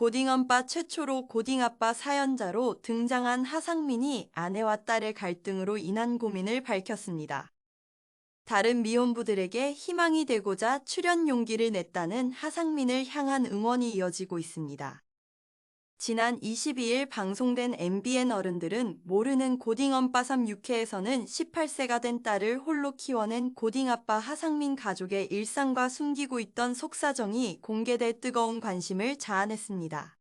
고딩엄빠 최초로 고딩아빠 사연자로 등장한 하상민이 아내와 딸의 갈등으로 인한 고민을 밝혔습니다. 다른 미혼부들에게 희망이 되고자 출연 용기를 냈다는 하상민을 향한 응원이 이어지고 있습니다. 지난 22일 방송된 MBN 어른들은 모르는 고딩 엄빠삼 6회에서는 18세가 된 딸을 홀로 키워낸 고딩 아빠 하상민 가족의 일상과 숨기고 있던 속사정이 공개돼 뜨거운 관심을 자아냈습니다.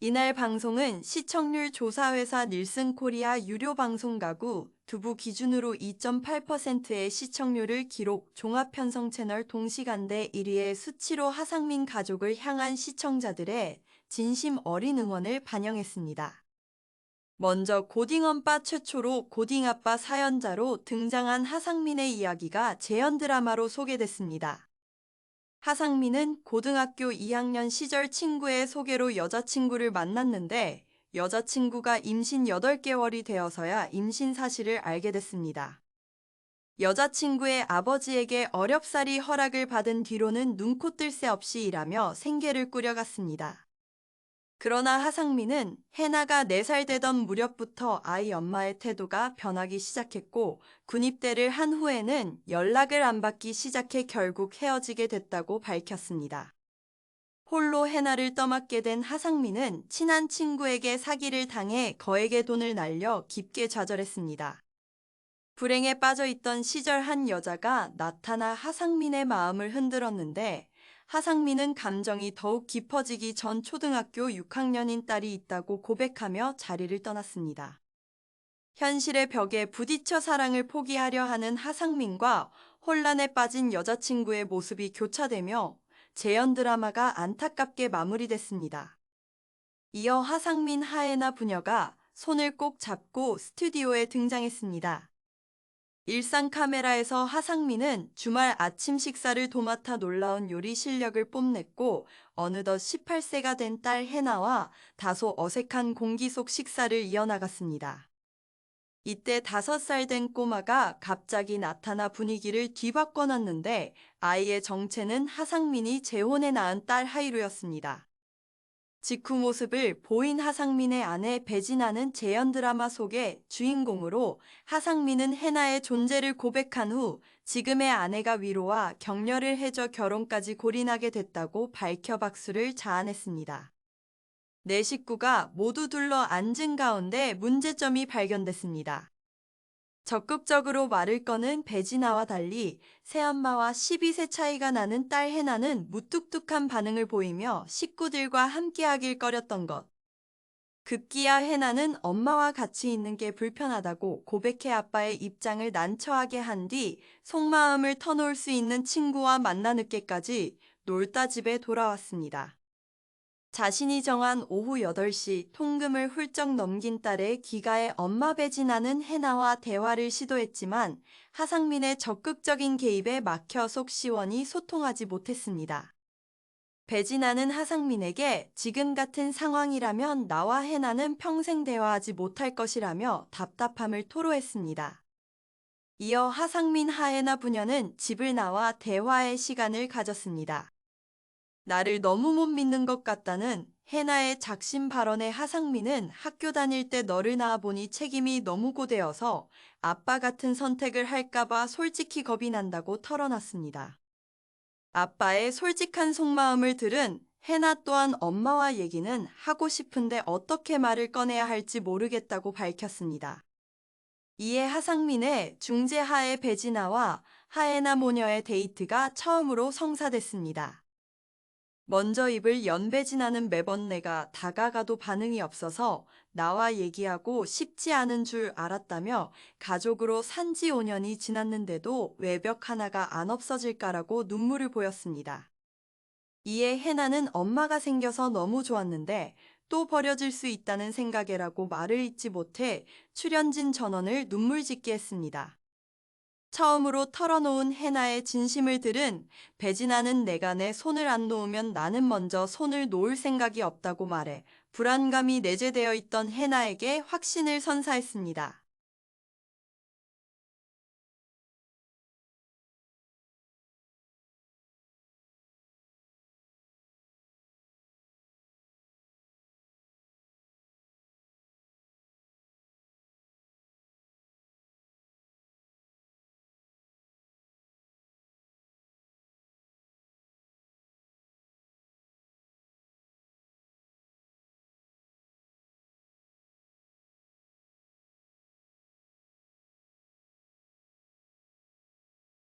이날 방송은 시청률 조사회사 닐슨 코리아 유료 방송 가구 두부 기준으로 2.8%의 시청률을 기록 종합 편성 채널 동시간대 1위의 수치로 하상민 가족을 향한 시청자들의 진심 어린 응원을 반영했습니다. 먼저 고딩엄빠 최초로 고딩아빠 사연자로 등장한 하상민의 이야기가 재연 드라마로 소개됐습니다. 하상민은 고등학교 2학년 시절 친구의 소개로 여자친구를 만났는데 여자친구가 임신 8개월이 되어서야 임신 사실을 알게 됐습니다. 여자친구의 아버지에게 어렵사리 허락을 받은 뒤로는 눈코 뜰 새 없이 일하며 생계를 꾸려갔습니다. 그러나 하상민은 해나가 4살 되던 무렵부터 아이 엄마의 태도가 변하기 시작했고 군입대를 한 후에는 연락을 안 받기 시작해 결국 헤어지게 됐다고 밝혔습니다. 홀로 해나를 떠맡게 된 하상민은 친한 친구에게 사기를 당해 거액의 돈을 날려 깊게 좌절했습니다. 불행에 빠져 있던 시절 한 여자가 나타나 하상민의 마음을 흔들었는데 하상민은 감정이 더욱 깊어지기 전 초등학교 6학년인 딸이 있다고 고백하며 자리를 떠났습니다. 현실의 벽에 부딪혀 사랑을 포기하려 하는 하상민과 혼란에 빠진 여자친구의 모습이 교차되며 재연 드라마가 안타깝게 마무리됐습니다. 이어 하상민 하에나 부녀가 손을 꼭 잡고 스튜디오에 등장했습니다. 일상 카메라에서 하상민은 주말 아침 식사를 도맡아 놀라운 요리 실력을 뽐냈고 어느덧 18세가 된 딸 해나와 다소 어색한 공기 속 식사를 이어나갔습니다. 이때 5살 된 꼬마가 갑자기 나타나 분위기를 뒤바꿔놨는데 아이의 정체는 하상민이 재혼해 낳은 딸 하이루였습니다. 직후 모습을 보인 하상민의 아내 배진아는 재연 드라마 속의 주인공으로 하상민은 해나의 존재를 고백한 후 지금의 아내가 위로와 격려를 해줘 결혼까지 골인하게 됐다고 밝혀 박수를 자아냈습니다. 네 식구가 모두 둘러 앉은 가운데 문제점이 발견됐습니다. 적극적으로 말을 꺼는 배진아와 달리 새엄마와 12세 차이가 나는 딸 해나는 무뚝뚝한 반응을 보이며 식구들과 함께하길 꺼렸던 것. 급기야 해나는 엄마와 같이 있는 게 불편하다고 고백해 아빠의 입장을 난처하게 한 뒤 속마음을 터놓을 수 있는 친구와 만나 늦게까지 놀다 집에 돌아왔습니다. 자신이 정한 오후 8시 통금을 훌쩍 넘긴 딸의 귀가에 엄마 배진아는 해나와 대화를 시도했지만 하상민의 적극적인 개입에 막혀 속 시원히 소통하지 못했습니다. 배진아는 하상민에게 지금 같은 상황이라면 나와 해나는 평생 대화하지 못할 것이라며 답답함을 토로했습니다. 이어 하상민 하해나 부녀는 집을 나와 대화의 시간을 가졌습니다. 나를 너무 못 믿는 것 같다는 해나의 작심 발언에 하상민은 학교 다닐 때 너를 낳아보니 책임이 너무 고되어서 아빠 같은 선택을 할까봐 솔직히 겁이 난다고 털어놨습니다. 아빠의 솔직한 속마음을 들은 해나 또한 엄마와 얘기는 하고 싶은데 어떻게 말을 꺼내야 할지 모르겠다고 밝혔습니다. 이에 하상민의 중재하에 배진아와 하에나 모녀의 데이트가 처음으로 성사됐습니다. 먼저 입을 연배진하는 매번 내가 다가가도 반응이 없어서 나와 얘기하고 쉽지 않은 줄 알았다며 가족으로 산지 5년이 지났는데도 외벽 하나가 안 없어질까라고 눈물을 보였습니다. 이에 해나는 엄마가 생겨서 너무 좋았는데 또 버려질 수 있다는 생각에라고 말을 잇지 못해 출연진 전원을 눈물 짓게 했습니다. 처음으로 털어놓은 해나의 진심을 들은 배진아는 내가 내 손을 안 놓으면 나는 먼저 손을 놓을 생각이 없다고 말해 불안감이 내재되어 있던 해나에게 확신을 선사했습니다.